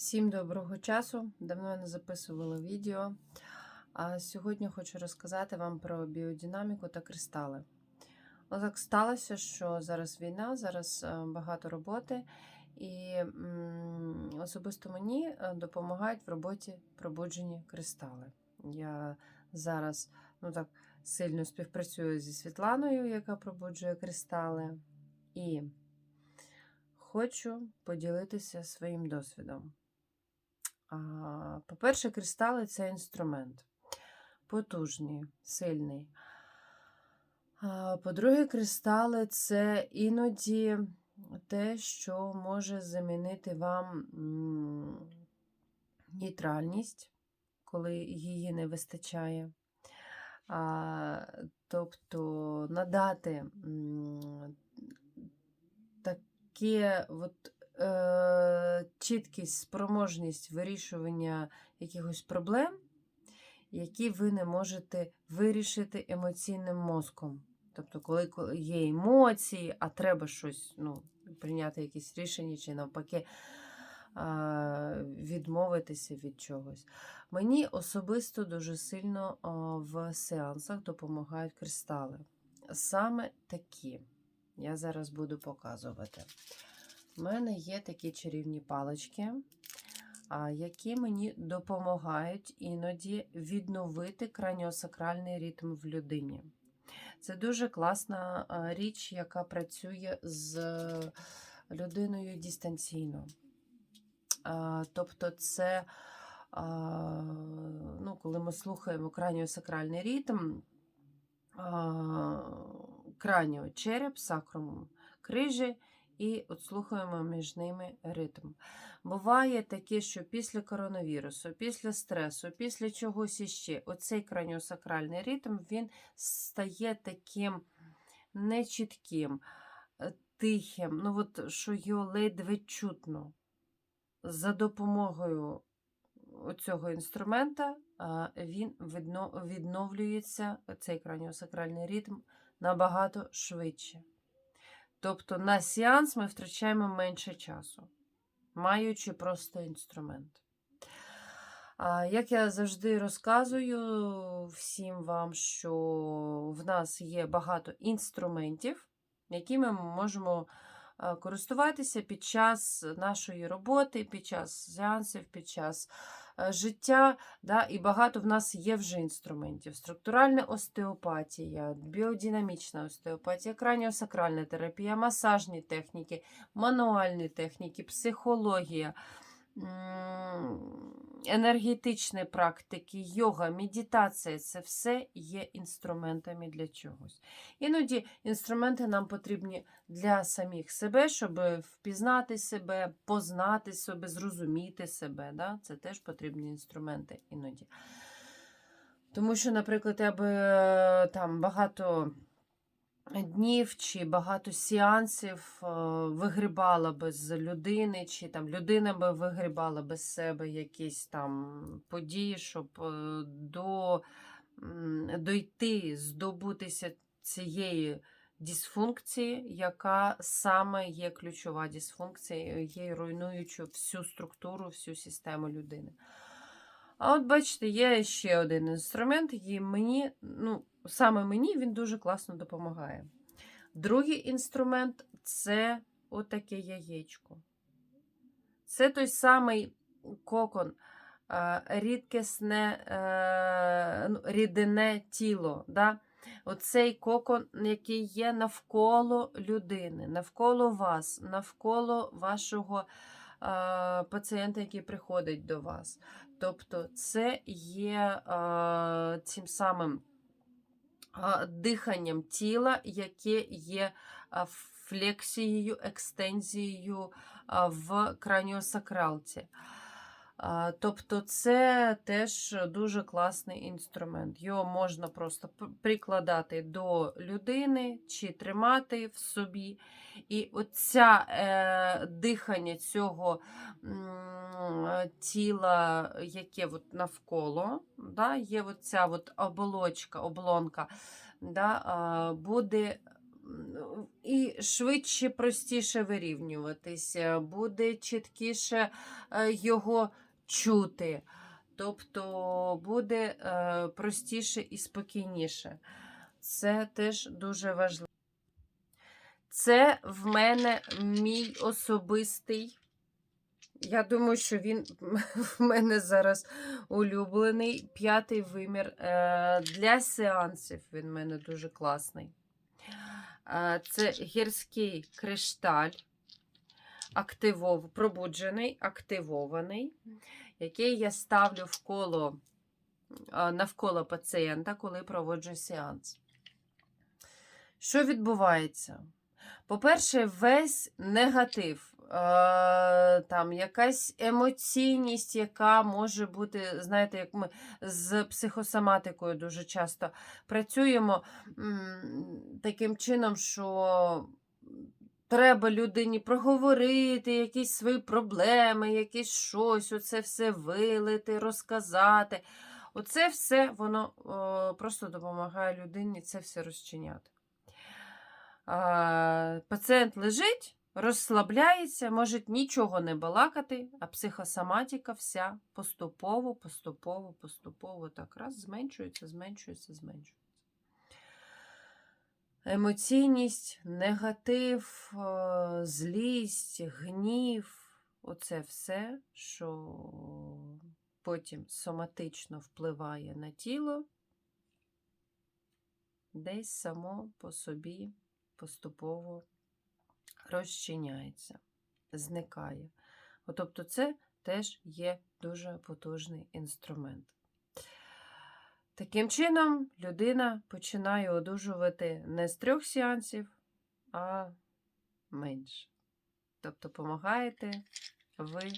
Всім доброго часу! Давно не записувала відео. А сьогодні хочу розказати вам про біодинаміку та кристали. Отак сталося, що зараз війна, зараз е, багато роботи, і особисто мені е, допомагають в роботі пробуджені кристали. Я зараз ну так сильно співпрацюю зі Світланою, яка пробуджує кристали. І хочу поділитися своїм досвідом. По-перше, кристали це інструмент. Потужний, сильний. По-друге, кристали це іноді те, що може замінити вам нейтральність, коли її не вистачає. Тобто надати таке от чіткість, спроможність вирішування якихось проблем, які ви не можете вирішити емоційним мозком. Тобто, коли є емоції, а треба щось ну, прийняти якісь рішення чи навпаки відмовитися від чогось. Мені особисто дуже сильно в сеансах допомагають кристали. Саме такі. Я зараз буду показувати. У мене є такі чарівні палички, які мені допомагають іноді відновити краніосакральний ритм в людині. Це дуже класна річ, яка працює з людиною дистанційно. Тобто, це, ну, коли ми слухаємо краніосакральний ритм, краніо череп, сакрум крижі, і от слухаємо між ними ритм. Буває таке, що після коронавірусу, після стресу, після чогось іще, оцей краніосакральний ритм він стає таким нечітким, е, тихим, ну от, що його ледве чутно. За допомогою цього інструмента він відновлюється, цей краніосакральний ритм, набагато швидше. Тобто на сеанс ми втрачаємо менше часу, маючи просто інструмент. Як я завжди розказую всім вам, що в нас є багато інструментів, якими ми можемо користуватися під час нашої роботи, під час сеансів, під час життя. Да? І багато в нас є вже інструментів: структуральна остеопатія, біодинамічна остеопатія, краніосакральна терапія, масажні техніки, мануальні техніки, психологія. Енергетичні практики, йога, медитація це все є інструментами для чогось. Іноді інструменти нам потрібні для самих себе, щоб впізнати себе, познати себе, зрозуміти себе. Да? Це теж потрібні інструменти іноді. Тому що, наприклад, я би е, там багато днів чи багато сеансів е, вигрібала би з людини, чи там людина би вигрібала без себе якісь там події, щоб е, до, дойти, здобутися цієї дисфункції, яка саме є ключова дисфункція, є руйнуючою всю структуру, всю систему людини. А от бачите, є ще один інструмент, який мені, ну, саме мені він дуже класно допомагає. Другий інструмент це отаке яєчко. Це той самий кокон, е, рідкісне е, ну, рідине тіло. Да? Оцей кокон, який є навколо людини, навколо вас, навколо вашого е, пацієнта, який приходить до вас. Тобто, це є цим самим диханням тіла, яке є флексією, екстензією в краніосакралці. Тобто це теж дуже класний інструмент. Його можна просто прикладати до людини чи тримати в собі. І оця е, дихання цього е, тіла, яке от навколо, да, є оця от оболочка, облонка, да, а, буде і швидше, простіше вирівнюватися, буде чіткіше е, його чути. Тобто буде е, простіше і спокійніше. Це теж дуже важливо. Це в мене мій особистий. Я думаю, що він в мене зараз улюблений п'ятий вимір. Е, Для сеансів він в мене дуже класний. Е, Це гірський кришталь, активов, пробуджений, активований, який я ставлю в коло, е, навколо пацієнта, коли проводжу сеанс. Що відбувається? По-перше, весь негатив, там якась емоційність, яка може бути, знаєте, як ми з психосоматикою дуже часто працюємо таким чином, що треба людині проговорити якісь свої проблеми, якісь щось, оце все вилити, розказати. Оце все воно о, просто допомагає людині це все розчиняти. А, пацієнт лежить, розслабляється, може нічого не балакати, а психосоматика вся поступово, поступово, поступово так раз зменшується, зменшується, зменшується. Емоційність, негатив, е, злість, гнів оце все, що потім соматично впливає на тіло, десь само по собі поступово розчиняється, зникає. Тобто, це теж є дуже потужний інструмент. Таким чином, людина починає одужувати не з трьох сеансів, а менше. Тобто, допомагаєте ви,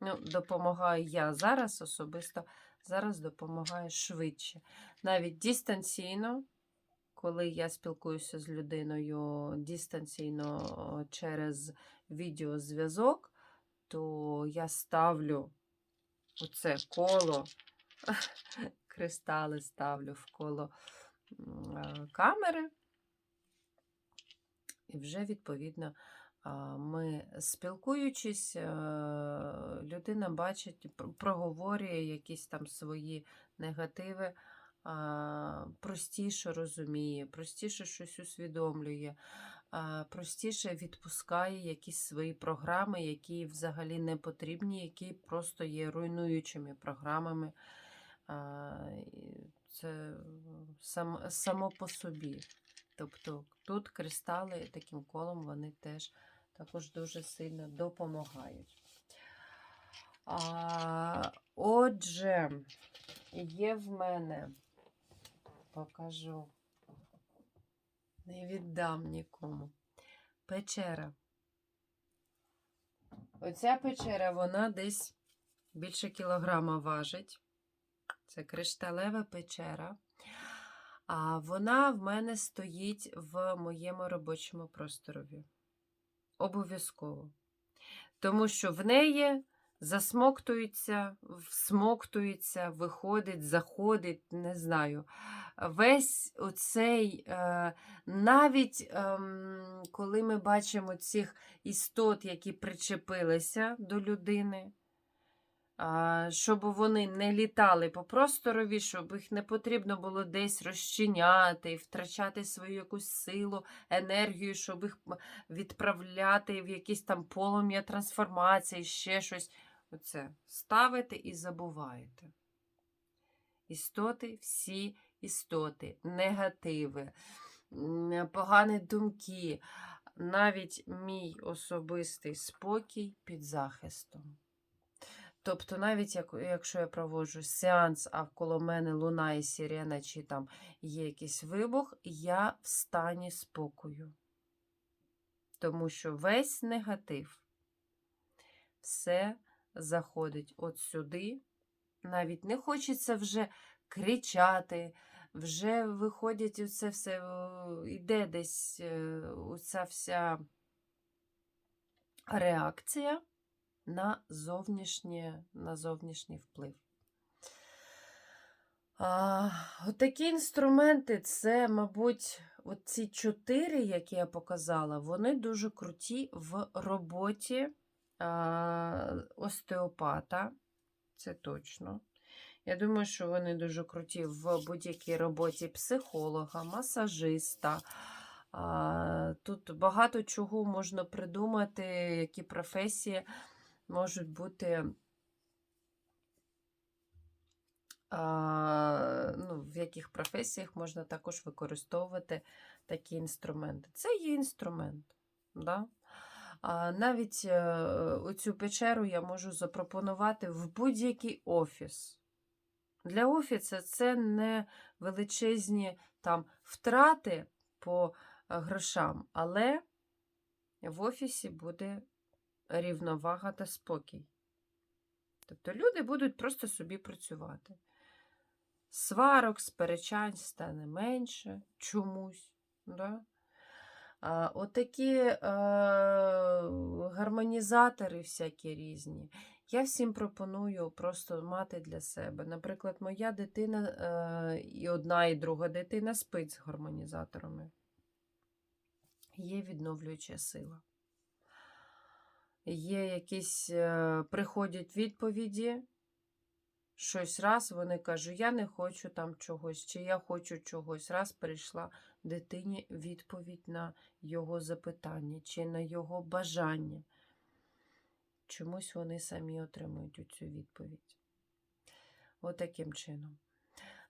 ну, допомагаю я зараз особисто, зараз допомагаю швидше. Навіть дистанційно, коли я спілкуюся з людиною дистанційно через відеозв'язок, то я ставлю оце коло, кристали ставлю в коло е, камери, і вже, відповідно, ми спілкуючись, е, людина бачить, проговорює якісь там свої негативи, простіше розуміє, простіше щось усвідомлює, простіше відпускає якісь свої програми, які взагалі не потрібні, які просто є руйнуючими програмами. Це сам, само по собі. Тобто тут кристали таким колом вони теж також дуже сильно допомагають. А, отже, є в мене, покажу, не віддам нікому. Печера. Оця печера, вона десь більше кілограма важить. Це кришталева печера. А вона в мене стоїть в моєму робочому просторові. Обов'язково. Тому що в неї засмоктується, всмоктується, виходить, заходить, не знаю. Весь оцей, е, навіть ем, коли ми бачимо цих істот, які причепилися до людини, щоб вони не літали по просторові, щоб їх не потрібно було десь розчиняти, втрачати свою якусь силу, енергію, щоб їх відправляти в якісь там полум'я трансформації, ще щось. Оце ставите і забуваєте. Істоти, всі істоти, негативи, погані думки, навіть мій особистий спокій під захистом. Тобто, навіть як, якщо я проводжу сеанс, а коло мене лунає сирена, чи там є якийсь вибух, я в стані спокою. Тому що весь негатив, все заходить от сюди. Навіть не хочеться вже кричати, вже виходять оце все, о, іде десь е, оця вся реакція на зовнішнє, на зовнішній вплив. Отакі інструменти це, мабуть, ці чотири, які я показала, вони дуже круті в роботі а, остеопата. Це точно. Я думаю, що вони дуже круті в будь-якій роботі психолога, масажиста. А, Тут багато чого можна придумати, які професії можуть бути а, ну, в яких професіях можна також використовувати такі інструменти. Це є інструмент. Да? А, навіть е, оцю печеру я можу запропонувати в будь-який офіс. Для офісу це не величезні там, втрати по грошам, але в офісі буде рівновага та спокій. Тобто люди будуть просто собі працювати. Сварок, сперечань стане менше чомусь. Да? А, Отакі е, гармонізатори всякі різні. Я всім пропоную просто мати для себе. Наприклад, моя дитина е, і одна, і друга дитина спить з гармонізаторами. Є відновлююча сила. Є якісь е, приходять відповіді. Щось раз вони кажуть, я не хочу там чогось, чи я хочу чогось. Раз прийшла дитині відповідь на його запитання, чи на його бажання. Чомусь вони самі отримують цю відповідь. Отаким чином.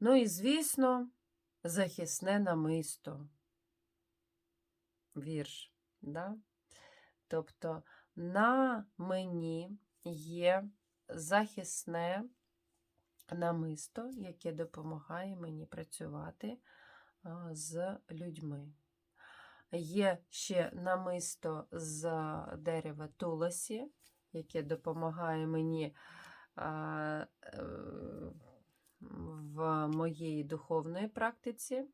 Ну і, звісно, захисне намисто. Вірш. Да? Тобто на мені є захисне намисто, яке допомагає мені працювати з людьми. Є ще намисто з дерева туласі, яке допомагає мені е, в моїй духовної практиці.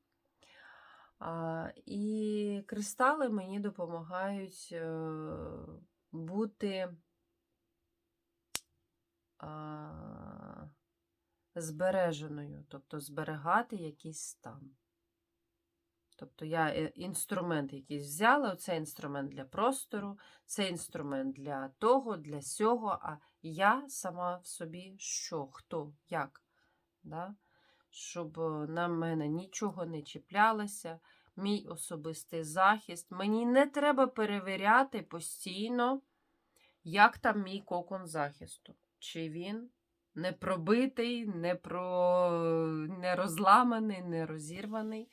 І кристали мені допомагають е, бути а, збереженою, тобто зберегати якийсь стан. Тобто я е, інструмент якийсь взяла, оцей інструмент для простору, цей інструмент для того, для сього, а я сама в собі що, хто, як. Да? Щоб на мене нічого не чіплялося, мій особистий захист. Мені не треба перевіряти постійно, як там мій кокон захисту. Чи він не пробитий, не, про... не розламаний, не розірваний.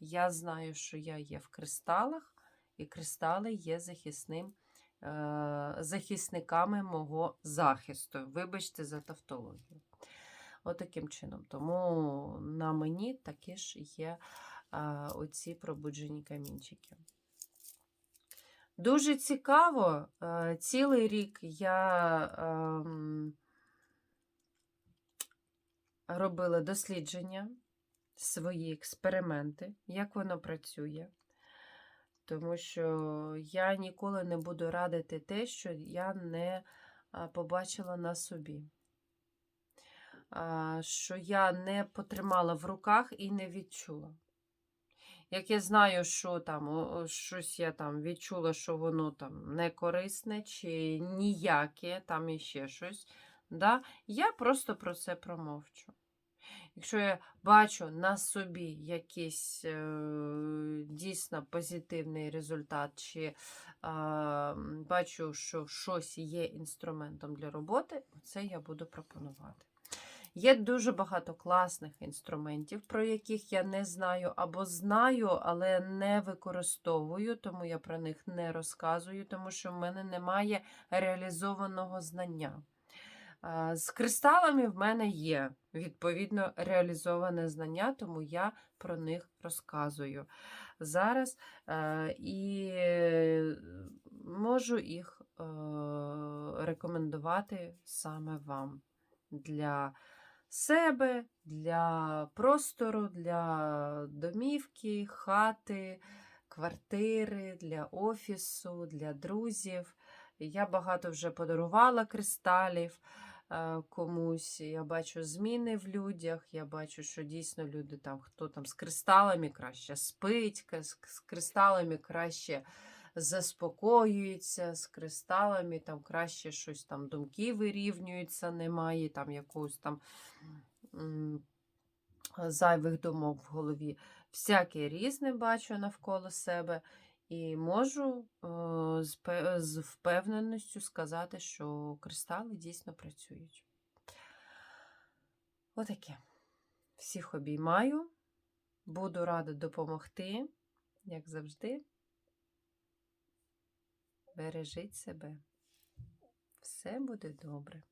Я знаю, що я є в кристалах, і кристали є захисним, е, захисниками мого захисту. Вибачте за тавтологію. Отаким чином. Тому на мені такі ж є оці пробуджені камінчики. Дуже цікаво, е, цілий рік я ем, робила дослідження, свої експерименти, як воно працює. Тому що я ніколи не буду радити те, що я не побачила на собі. Що я не потримала в руках і не відчула. Як я знаю, що там щось я там відчула, що воно там не корисне чи ніяке, там іще щось, да, я просто про це промовчу. Якщо я бачу на собі якийсь е, дійсно позитивний результат, чи е, бачу, що щось є інструментом для роботи, це я буду пропонувати. Є дуже багато класних інструментів, про яких я не знаю або знаю, але не використовую, тому я про них не розказую, тому що в мене немає реалізованого знання. З кристалами в мене є відповідно реалізоване знання, тому я про них розказую зараз е, і можу їх е, рекомендувати саме вам для себе, для простору, для домівки, хати, квартири, для офісу, для друзів. Я багато вже подарувала кристалів. е, комусь. Я бачу зміни в людях. Я бачу, що дійсно люди там, хто там з кристалами краще спить, з кристалами краще заспокоюється, з кристалами там краще щось там думки вирівнюються, немає там якогось там зайвих думок в голові. Всяке різне бачу навколо себе. І можу е, з, пе- з впевненістю сказати, що кристали дійсно працюють. Отаке. Всіх обіймаю. Буду рада допомогти, як завжди. Бережіть себе. Все буде добре.